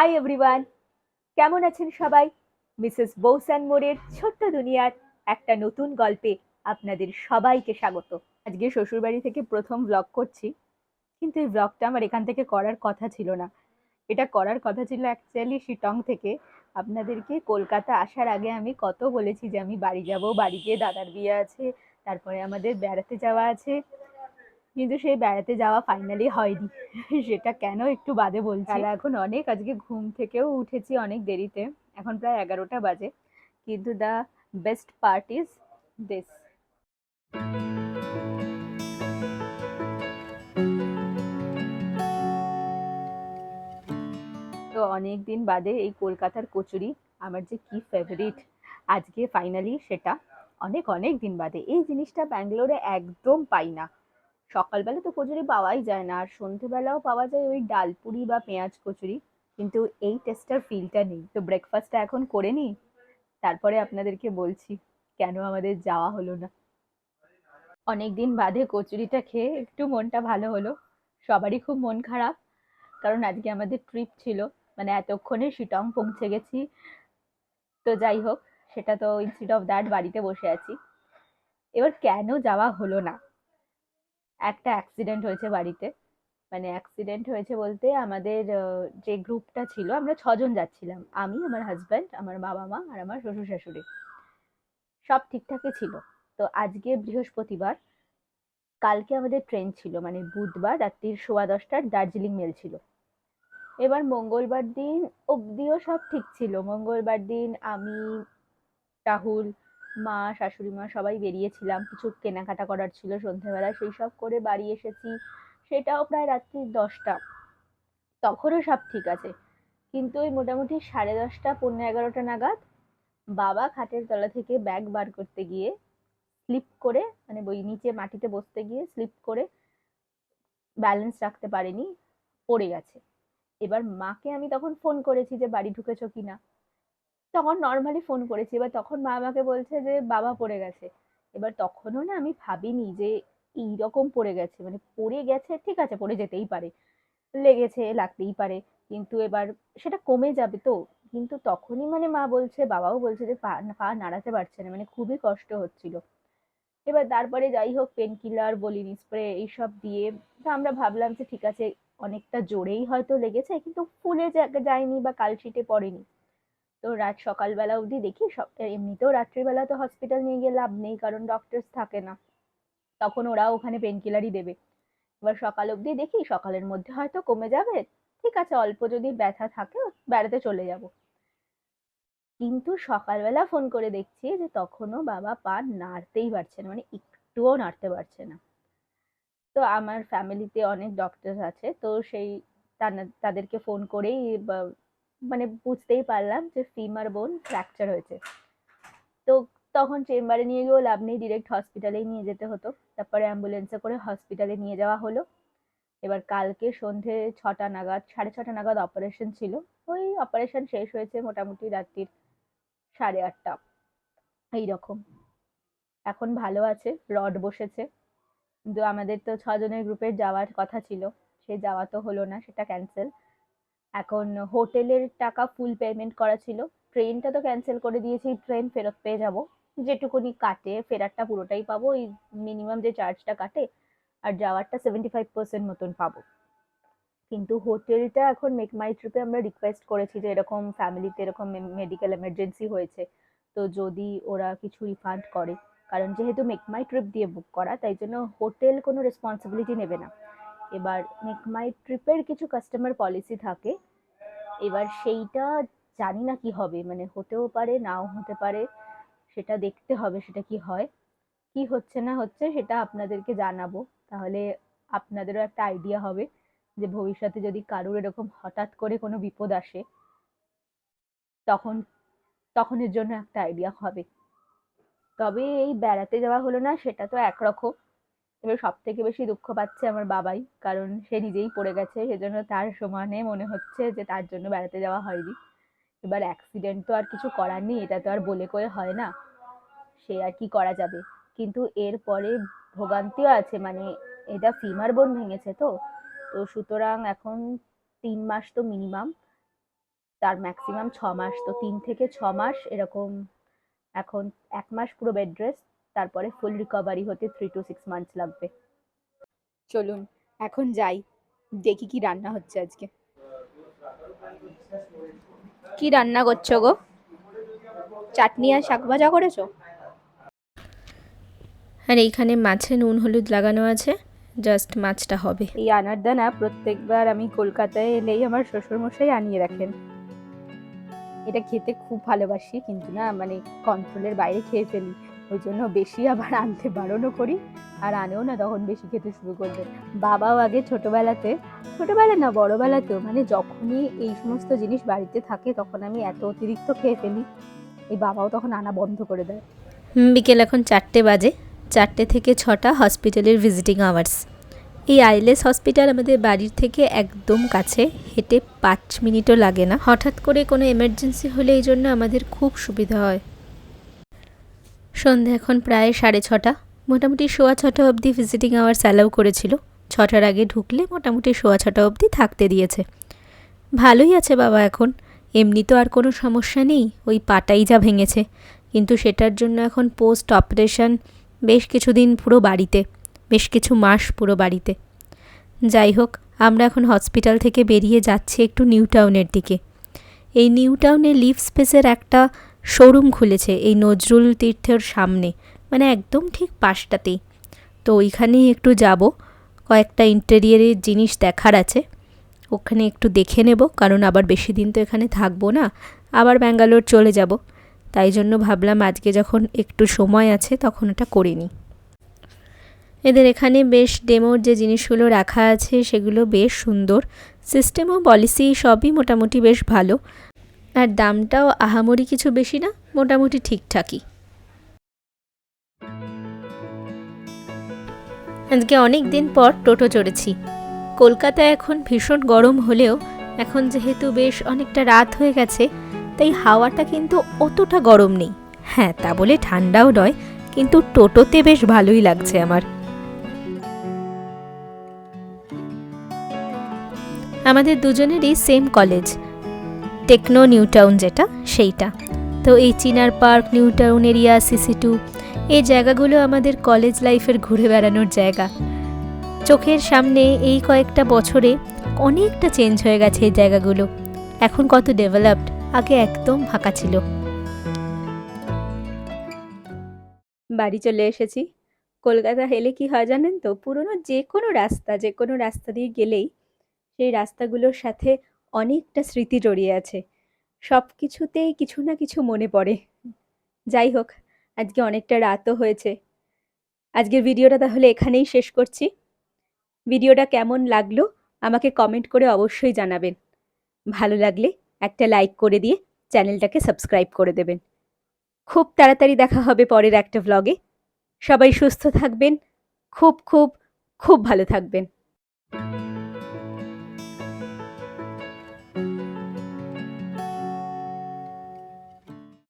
Hi everyone কেমন আছেন সবাই? মিসেস বৌসান মোড়ের ছোট্ট দুনিয়ার একটা নতুন গল্পে আপনাদের সবাইকে স্বাগত। আজকে শ্বশুরবাড়ি থেকে প্রথম ব্লগ করছি, কিন্তু এই ব্লগটা আমার এখান থেকে করার কথা ছিল না। এটা করার কথা ছিল অ্যাকচুয়ালি শিটং থেকে। আপনাদেরকে কলকাতা আসার আগে আমি কত বলেছি যে আমি বাড়ি যাব, বাড়ি গিয়ে দাদার বিয়ে আছে, তারপরে আমাদের বেড়াতে যাওয়া আছে। কিন্তু সেই বেড়াতে যাওয়া ফাইনালি হয়নি, সেটা কেন একটু বাদে বলছি? এখন অনেক, আজকে ঘুম থেকেও উঠেছি অনেক দেরিতে, এখন প্রায় এগারোটা বাজে, কিন্তু the best part is this তো অনেক দিন বাদে এই কলকাতার কচুরি, আমার যে কি ফেভারিট আজকে ফাইনালি সেটা, অনেক অনেক দিন বাদে, এই জিনিসটা ব্যাঙ্গালোরে একদম পাই না। সকালবেলা তো কচুরি পাওয়াই যায় না, আর সন্ধেবেলাও পাওয়া যায় ওই ডালপুরি বা পেঁয়াজ কচুরি, কিন্তু এই টেস্টার ফিলটা নেই। তো ব্রেকফাস্টটা এখন করে নিই, তারপরে আপনাদেরকে বলছি কেন আমাদের যাওয়া হলো না। অনেক দিন বাদে কচুরিটা খেয়ে একটু মনটা ভালো হলো, সবারই খুব মন খারাপ, কারণ আজকে আমাদের ট্রিপ ছিল মানে এতক্ষণে শিটং পৌঁছে গেছি। তো যাই হোক, সেটা তো ইনস্টিড অফ দ্যাট বাড়িতে বসে আছি। এবার কেন যাওয়া হলো না? একটা অ্যাক্সিডেন্ট হয়েছে বাড়িতে। মানে অ্যাক্সিডেন্ট হয়েছে বলতে আমাদের যে গ্রুপটা ছিল, আমরা ছজন যাচ্ছিলাম। আমি, আমার হাজব্যান্ড আমার বাবা মা আর আমার শ্বশুর শাশুড়ি। সব ঠিকঠাকই ছিল। তো আজকে বৃহস্পতিবার, কালকে আমাদের ট্রেন ছিল। মানে বুধবার রাত্রির সোয়া দশটার দার্জিলিং মেল ছিল। এবার মঙ্গলবার দিন অবধিও সব ঠিক ছিল। মঙ্গলবার দিন আমি, রাহুল মা, শাশুড়ি মা সবাই বেরিয়েছিলাম। কিছু কেনাকাটা করার ছিল সন্ধ্যেবেলা সেই সব করে বাড়ি এসেছি। সেটাও প্রায় রাত্রি দশটা। তখনও সব ঠিক আছে। কিন্তু ওই মোটামুটি সাড়ে দশটা পনেরো এগারোটা নাগাদ বাবা খাটের তলা থেকে ব্যাগ বার করতে গিয়ে স্লিপ করে মানে বই নিচে মাটিতে বসতে গিয়ে স্লিপ করে ব্যালেন্স রাখতে পারেনি, পড়ে গেছে। এবার মাকে আমি তখন ফোন করেছি যে, বাড়ি ঢুকেছো কিনা তখন নর্মালি ফোন করেছি। এবার তখন মা আমাকে বলছে যে, বাবা পড়ে গেছে। এবার তখনও না আমি ভাবিনি যে, এইরকম পড়ে গেছে। মানে পড়ে গেছে, ঠিক আছে, পড়ে যেতেই পারে। লেগেছে, লাগতেই পারে। কিন্তু এবার সেটা কমে যাবে তো। কিন্তু তখনই মানে মা বলছে, বাবাও বলছে যে, পা পা নাড়াতে পারছে না। মানে খুবই কষ্ট হচ্ছিল। এবার তারপরে যাই হোক পেন কিলার বলিন স্প্রে এইসব দিয়ে, তো আমরা ভাবলাম যে, ঠিক আছে, অনেকটা জোরেই হয়তো লেগেছে। কিন্তু ফুলে যায়নি বা কালশিটে পড়েনি। তো রাত সকালবেলা অবধি দেখি সব, এমনিতেও রাত্রিবেলা তো হসপিটাল নিয়ে গিয়ে লাভ নেই, কারণ ডক্টরস থাকে না। তখন ওরা ওখানে পেনকিলারই দেবে। এবার সকাল অবধি দেখি, সকালের মধ্যে হয়তো কমে যাবে। ঠিক আছে, অল্প যদি ব্যথা থাকে, বেড়াতে চলে যাব। কিন্তু সকালবেলা ফোন করে দেখছি যে তখনও বাবা পা নাড়তেই পারছে না মানে একটুও নাড়তে পারছে না। তো আমার ফ্যামিলিতে অনেক ডক্টর আছে, তো সেই তাদেরকে ফোন করেই মানে বুঝতেই পারলাম যে ফিমার বোন ফ্র্যাকচার হয়েছে। তো তখন চেম্বারে নিয়ে গিয়েও লাভ নেই ডিরেক্ট হসপিটালেই নিয়ে যেতে হতো। তারপরে অ্যাম্বুলেন্সে করে হসপিটালে নিয়ে যাওয়া হলো। এবার কালকে সন্ধে ছটা নাগাদ, সাড়ে ছটা নাগাদ অপারেশন ছিল। ওই অপারেশন শেষ হয়েছে মোটামুটি রাত্রির সাড়ে আটটা। এইরকম। এখন ভালো আছে, রড বসেছে। কিন্তু আমাদের তো ছজনের গ্রুপের যাওয়ার কথা ছিল। সে যাওয়া তো হলো না, সেটা ক্যান্সেল এখন হোটেলের টাকা ফুল পেমেন্ট করা ছিল। ট্রেনটা তো ক্যান্সেল করে দিয়েছি ট্রেন ফেরত পেয়ে যাব। যেটুকুনি কাটে, ফেরারটা পুরোটাই পাবো ওই মিনিমাম যে চার্জটা কাটে, আর যাওয়ারটা সেভেন্টি ফাইভ পার্সেন্ট মতন পাবো। কিন্তু হোটেলটা এখন মেক মাই ট্রিপে আমরা রিকোয়েস্ট করেছি যে এরকম ফ্যামিলিতে এরকম মেডিকেল এমার্জেন্সি হয়েছে। তো যদি ওরা কিছু রিফান্ড করে, কারণ যেহেতু মেক মাই ট্রিপ দিয়ে বুক করা, তাই জন্য হোটেল কোনো রেসপন্সিবিলিটি নেবে না। এবার মেক মাই ট্রিপের কিছু কাস্টমার পলিসি থাকে। এবার সেইটা জানি না কি হবে মানে হতেও পারে, নাও হতে পারে, সেটা দেখতে হবে, সেটা কি হয়। কি হচ্ছে না হচ্ছে সেটা আপনাদেরকে জানাব। তাহলে আপনাদেরও একটা আইডিয়া হবে যে ভবিষ্যতে যদি কারোর এরকম হঠাৎ করে কোনো বিপদ আসে, তখন, তখনের জন্য একটা আইডিয়া হবে। তবে এই বেড়াতে যাওয়া হলো না, সেটা তো একরকম। এবার সব থেকে বেশি দুঃখ পাচ্ছে আমার বাবাই, কারণ সে নিজেই পড়ে গেছে, সেজন্য তার সমানে মনে হচ্ছে যে তার জন্য বেড়াতে যাওয়া হয়নি। এবার অ্যাক্সিডেন্ট তো আর কিছু করার নেই, এটা তো আর বলে করে হয় না, সে আর কি করা যাবে? কিন্তু এরপরে ভোগান্তিও আছে মানে এটা ফিমার বোন ভেঙেছে তো তো সুতরাং এখন তিন মাস তো মিনিমাম তার ম্যাক্সিমাম ছ মাস, তো তিন থেকে ছ মাস এরকম, এখন এক মাস পুরো বেড রেস্ট তারপরে ফুল রিকভারি হতে থ্রি টু সিক্স মান্থস লাগবে। চলুন এখন যাই দেখি কি রান্না হচ্ছে আজকে। কি রান্না করছ গো? চাটনি আর শাক ভাজা করেছ? আর এইখানে মাছে নুন হলুদ লাগানো আছে জাস্ট মাছটা হবে। এই আনারদানা প্রত্যেকবার আমি কলকাতায় এলেই আমার শ্বশুরমশাই আনিয়ে রাখেন। এটা খেতে খুব ভালোবাসি কিন্তু না মানে কন্ট্রোলের বাইরে খেয়ে ফেলি। ওই জন্য বেশি আবার আনতে বারণও করি। আর আনেও না তখন বেশি খেতে শুরু করবে বাবাও আগে ছোটোবেলাতে, ছোটোবেলা না, বড়োবেলাতেও মানে যখনই এই সমস্ত জিনিস বাড়িতে থাকে তখন আমি এত অতিরিক্ত খেয়ে ফেলি। এই বাবাও তখন আনা বন্ধ করে দেয়। বিকেল এখন চারটে বাজে। চারটে থেকে ছটা হসপিটালের ভিজিটিং আওয়ার্স। এই আইলেস হসপিটাল আমাদের বাড়ির থেকে একদম কাছে, হেঁটে পাঁচ মিনিটও লাগে না। হঠাৎ করে কোনো এমার্জেন্সি হলে এই জন্য আমাদের খুব সুবিধা হয়। সন্ধে এখন প্রায় সাড়ে ছটা। মোটামুটি সোয়া ছটা অবধি ভিজিটিং আওয়ার্স অ্যালাউ করেছিল। ছটার আগে ঢুকলে মোটামুটি সোয়া ছটা অবধি থাকতে দিয়েছে। ভালোই আছে বাবা এখন। এমনি তো আর কোনো সমস্যা নেই, ওই পাটাই যা ভেঙেছে। কিন্তু সেটার জন্য এখন পোস্ট অপারেশন বেশ কিছুদিন পুরো বাড়িতে, বেশ কিছু মাস পুরো বাড়িতে। যাই হোক, আমরা এখন হসপিটাল থেকে বেরিয়ে যাচ্ছি একটু নিউ টাউনের দিকে। এই নিউ টাউনে লিভ স্পেসের একটা শোরুম খুলেছে এই নজরুল তীর্থের সামনে মানে একদম ঠিক পাশটাতেই। তো ওইখানেই একটু যাব, কয়েকটা ইন্টেরিয়ারের জিনিস দেখার আছে। ওখানে একটু দেখে নেব, কারণ আবার বেশি দিন তো এখানে থাকব না, আবার ব্যাঙ্গালোর চলে যাব। তাই জন্য ভাবলাম আজকে যখন একটু সময় আছে তখন ওটা করে নিই। এদের এখানে বেশ ডেমোর যে জিনিসগুলো রাখা আছে সেগুলো বেশ সুন্দর। সিস্টেম ও পলিসি সবই মোটামুটি বেশ ভালো। আর দামটাও আহামরি কিছু বেশি না, মোটামুটি ঠিকঠাকই। আজকে অনেক দিন পর টোটো চড়েছি। কলকাতায় এখন ভীষণ গরম হলেও এখন যেহেতু বেশ অনেকটা রাত হয়ে গেছে, তাই হাওয়াটা কিন্তু অতটা গরম নেই। হ্যাঁ তা বলে ঠান্ডাও নয়, কিন্তু টোটোতে বেশ ভালোই লাগছে আমার। আমাদের দুজনেরই same college. Techno New Town যেটা, সেইটা। তো এই Chinar park, New Town area CC two এই জায়গাগুলো আমাদের কলেজ লাইফের ঘুরে বেড়ানোর জায়গা। চোখের সামনে এই কয়েকটা বছরে অনেকটা চেঞ্জ হয়ে গেছে এই জায়গাগুলো। এখন কত ডেভেলপড, আগে একদম ফাঁকা ছিল। বাড়ি চলে এসেছি। কলকাতা এলে কি হয় জানেন তো? পুরনো যে কোনো রাস্তা যে কোনো রাস্তা দিয়ে গেলেই সেই রাস্তাগুলোর সাথে অনেকটা স্মৃতি জড়িয়ে আছে। সব কিছুতেই কিছু না কিছু মনে পড়ে। যাই হোক, আজকে অনেকটা রাতও হয়েছে। আজকের ভিডিওটা তাহলে এখানেই শেষ করছি। ভিডিওটা কেমন লাগল আমাকে কমেন্ট করে অবশ্যই জানাবেন। ভালো লাগলে একটা লাইক করে দিয়ে চ্যানেলটাকে সাবস্ক্রাইব করে দেবেন। খুব তাড়াতাড়ি দেখা হবে পরের একটা ভ্লগে সবাই সুস্থ থাকবেন, খুব খুব খুব ভালো থাকবেন।